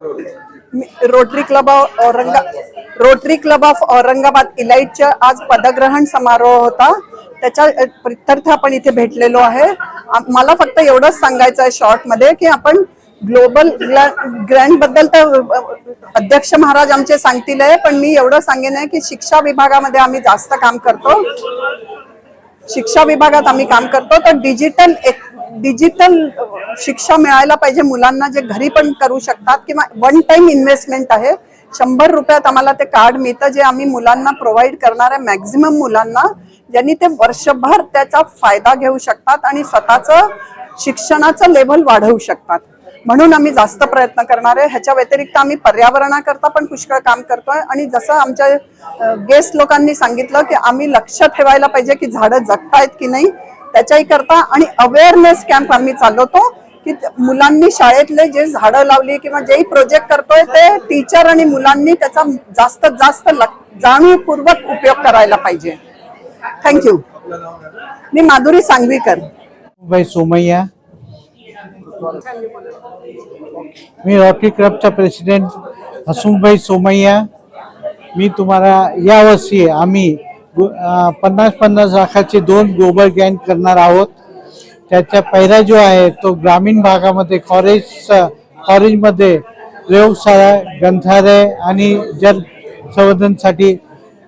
Rotary club of औरंगा rotary club of Aurangabad इलाइटच्या आज पदग्रहण समारोह होता. त्याच्या प्रित्यर्थ आपण इथे भेटलेलो आहे. मला फक्त एवढंच सांगायचं आहे शॉर्टमध्ये की आपण ग्लोबल ग्रँडबद्दल तर अध्यक्ष महाराज आमचे सांगतील आहे पण मी एवढं सांगेन आहे की शिक्षा विभागामध्ये आम्ही जास्त काम करतो. शिक्षा विभागात आम्ही काम करतो. तर डिजिटल एक डिजिटल शिक्षा मिळायला पाहिजे मुलांना जे घरी पण करू शकतात किंवा वन टाइम इन्व्हेस्टमेंट आहे. शंभर रुपयात आम्हाला ते कार्ड मिळतं जे आम्ही मुलांना प्रोव्हाइड करणार आहे मॅक्झिमम मुलांना ज्यांनी ते वर्षभर त्याचा फायदा घेऊ शकतात आणि स्वतःचं शिक्षणाचं लेवल वाढवू शकतात. म्हणून आम्ही जास्त प्रयत्न करणार आहे. ह्याच्या व्यतिरिक्त आम्ही पर्यावरणाकरता पण पुष्कळ काम करतोय. आणि जसं आमच्या गेस्ट लोकांनी सांगितलं की आम्ही लक्ष ठेवायला पाहिजे की झाडं जगतायत की नाही. त्याच्याही करता आणि अवेअरनेस कॅम्प आम्ही चालवतो की मुलांनी शाळेतले जे झाडं लावली किंवा जेही प्रोजेक्ट करतोय ते टीचर आणि मुलांनी त्याचा जास्तीत जास्त जाणीवपूर्वक उपयोग करायला पाहिजे. थँक्यू मी माधुरी सांगवीकर. भाई सोमय्या. मी रॉटरी क्लबचा प्रेसिडेंट हसुमभाई सोमय्या. मी तुम्हाला यावर्षी आम्ही पन्नास पन्नास लाखाचे दोन ग्लोबल गॅन करणार आहोत. त्याचा पहिला जो आहे तो ग्रामीण भागामध्ये कॉलेज कॉलेजमध्ये प्रयोगशाळा ग्रंथालय आणि जल संवर्धनसाठी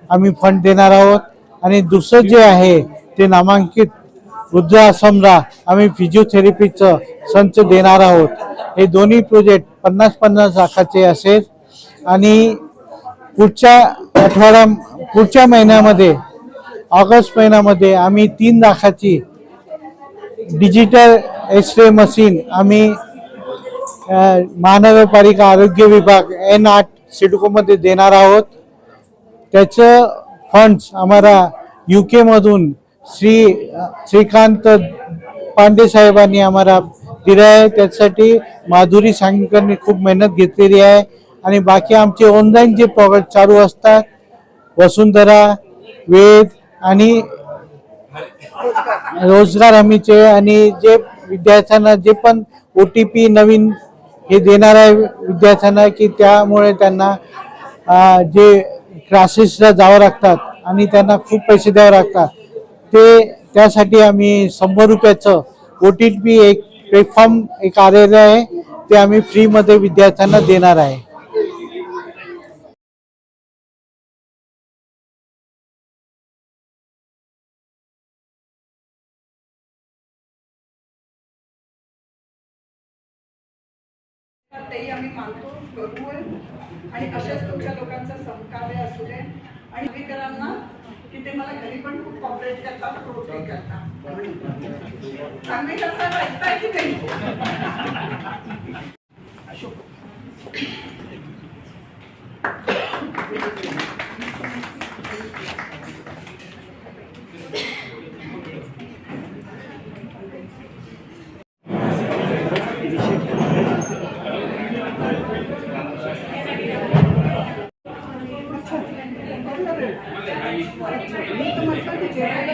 आम्ही फंड देणार आहोत. आणि दुसरं जे आहे ते नामांकित वृद्धाश्रमला आम्ही फिजिओथेरपीचं संच देणार आहोत. हे दोन्ही प्रोजेक्ट पन्नास पन्नास लाखाचे असेल. आणि पुढच्या आठवड्या पुढच्या महिन्यामध्ये ऑगस्ट महिन्यामध्ये आम्ही तीन लाखाची डिजिटल एक्स रे मशीन आम्ही महानगरपालिका आरोग्य विभाग एन आठ सिडकोमध्ये देणार आहोत. त्याचं फंड्स आम्हाला यू केमधून श्री श्रीकांत पांडे साहेबांनी आम्हाला दिलं आहे. त्यासाठी माधुरी सांगकरने खूप मेहनत घेतलेली आहे. आणि बाकी आमचे ऑनलाईन जे प्रोजेक्ट चालू असतात वसुंधरा वेद आणि रोजगार हमीचे आणि जे विद्यार्थ्यांना जे पण ओ टी पी नवीन हे देणार आहे विद्यार्थ्यांना की त्यामुळे त्यांना जे क्लासेसला जावं लागतात आणि त्यांना खूप पैसे द्यावे लागतात ते त्यासाठी आम्ही शंभर रुपयाचं ओ टी पी एक प्लॅटफॉर्म एक आलेलं आहे ते आम्ही फ्रीमध्ये विद्यार्थ्यांना देणार आहे. तेही आम्ही मानतो करू आणि अशाच तुमच्या लोकांचं सहकार्य असू दे. आणि नागरिकांना की ते मला घरी पण खूप कॉपरेट करतात प्रोटेक्ट करतात. चांगले कसं ऐकताय की नाही. Thank you. Okay.